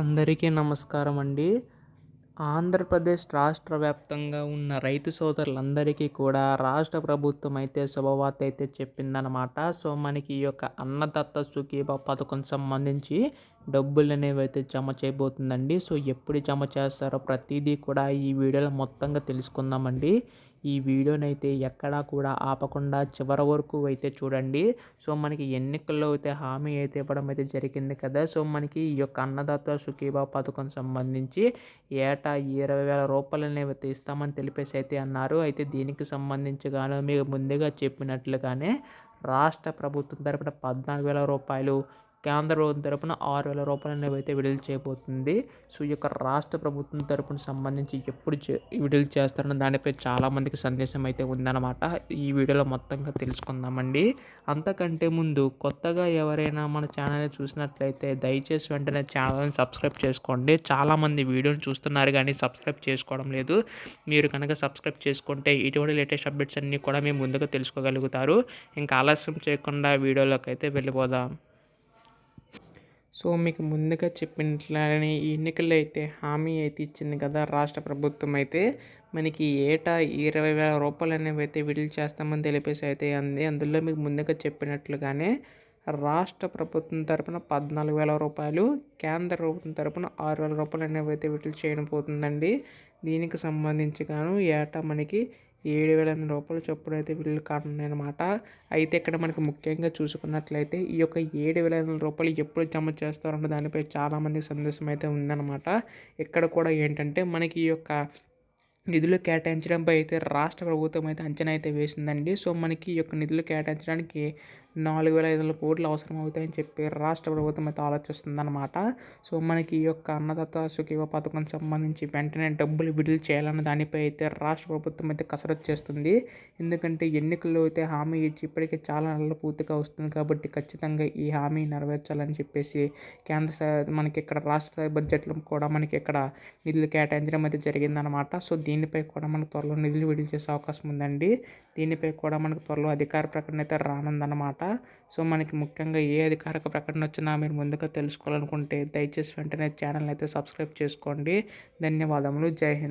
అందరికీ నమస్కారం అండి ఆంధ్రప్రదేశ్ రాష్ట్ర వ్యాప్తంగా ఉన్న రైతు సోదరులందరికీ కూడా రాష్ట్ర ప్రభుత్వం అయితే శుభవార్త అయితే చెప్పిందనమాట సో మనకి ఈ యొక్క అన్నదత్త సుఖీభ పథకం సంబంధించి డబ్బులు అనేవి అయితే జమ చేయబోతుందండి. సో ఎప్పుడు జమ చేస్తారో ప్రతిదీ కూడా ఈ వీడియోలో మొత్తంగా తెలుసుకుందామండి. ఈ వీడియోనైతే అయితే ఎక్కడా కూడా ఆపకుండా చివరి వరకు అయితే చూడండి. సో మనకి ఎన్నికల్లో అయితే హామీ అయితే ఇవ్వడం అయితే జరిగింది కదా. సో మనకి ఈ యొక్క అన్నదాత సుఖీబా పథకం సంబంధించి ఏటా ఇరవై వేల రూపాయలు అనేవి ఇస్తామని తెలిపేసి అయితే అన్నారు. అయితే దీనికి సంబంధించి గాను మీకు ముందుగా చెప్పినట్లుగానే రాష్ట్ర ప్రభుత్వం తరపున పద్నాలుగు వేల రూపాయలు కేంద్ర ప్రభుత్వం తరపున ఆరు వేల రూపాయలు అనేవి అయితే విడుదల చేయబోతుంది. సో ఈ యొక్క రాష్ట్ర ప్రభుత్వం తరపున సంబంధించి ఎప్పుడు విడుదల చేస్తారన్న దానిపై చాలామందికి సందేశం అయితే ఉందన్నమాట. ఈ వీడియోలో మొత్తంగా తెలుసుకుందామండి. అంతకంటే ముందు కొత్తగా ఎవరైనా మన ఛానల్ చూసినట్లయితే దయచేసి వెంటనే ఛానల్ని సబ్స్క్రైబ్ చేసుకోండి. చాలామంది వీడియోని చూస్తున్నారు కానీ సబ్స్క్రైబ్ చేసుకోవడం లేదు. మీరు కనుక సబ్స్క్రైబ్ చేసుకుంటే ఇటువంటి లేటెస్ట్ అప్డేట్స్ అన్నీ కూడా మేము ముందుగా తెలుసుకోగలుగుతారు. ఇంకా ఆలస్యం చేయకుండా వీడియోలోకి అయితే వెళ్ళిపోదాం. సో మీకు ముందుగా చెప్పినట్లనే ఈ ఎన్నికల్లో అయితే హామీ అయితే ఇచ్చింది కదా రాష్ట్ర ప్రభుత్వం అయితే మనకి ఏటా ఇరవై వేల రూపాయలు అనేవి అయితే విడుదల చేస్తామని తెలిపేసి అయితే అంది. అందులో మీకు ముందుగా చెప్పినట్లుగానే రాష్ట్ర ప్రభుత్వం తరపున పద్నాలుగు వేల రూపాయలు కేంద్ర ప్రభుత్వం తరపున ఆరు వేల రూపాయలు అనేవి అయితే విడుదల చేయడం పోతుందండి. దీనికి సంబంధించి గాను ఏటా మనకి ఏడు వేల ఎనిమిది రూపాయల చొప్పున అయితే బిల్లు కానున్నాయన్నమాట. అయితే ఇక్కడ మనకి ముఖ్యంగా చూసుకున్నట్లయితే ఈ యొక్క ఏడు వేల ఎనిమిది రూపాయలు ఎప్పుడు జమ చేస్తారన్న దానిపై చాలామంది సందేశం అయితే ఉందన్నమాట. ఇక్కడ కూడా ఏంటంటే మనకి ఈ యొక్క నిధులు కేటాయించడంపై అయితే రాష్ట్ర ప్రభుత్వం అయితే అంచనా అయితే వేసిందండి. సో మనకి ఈ యొక్క నిధులు కేటాయించడానికి నాలుగు వేల ఐదు వందల కోట్లు అవసరం అవుతాయని చెప్పి రాష్ట్ర ప్రభుత్వం అయితే ఆలోచిస్తుందన్నమాట. సో మనకి ఈ యొక్క అన్నదాత సుఖీవ పథకం సంబంధించి వెంటనే డబ్బులు విడుదల చేయాలన్న దానిపై అయితే రాష్ట్ర ప్రభుత్వం అయితే కసరత్తు చేస్తుంది. ఎందుకంటే ఎన్నికల్లో అయితే హామీ ఇచ్చి ఇప్పటికే చాలా నెలలు పూర్తిగా వస్తుంది కాబట్టి ఖచ్చితంగా ఈ హామీ నెరవేర్చాలని చెప్పేసి కేంద్ర మనకి ఇక్కడ రాష్ట్ర బడ్జెట్లో కూడా మనకి ఇక్కడ నిధులు కేటాయించడం అయితే జరిగిందనమాట సో దీనిపై కూడా మనకు త్వరలో నిధులు విడుదల చేసే అవకాశం ఉందండి. దీనిపై కూడా మనకు త్వరలో అధికార ప్రకటన అయితే రానుందన్నమాట. సో మనకి ముఖ్యంగా ఏ అధికారిక ప్రకటన వచ్చినా మీరు ముందుగా తెలుసుకోవాలనుకుంటే దయచేసి వెంటనే ఛానల్ అయితే సబ్స్క్రైబ్ చేసుకోండి. ధన్యవాదములు. జై హింద్.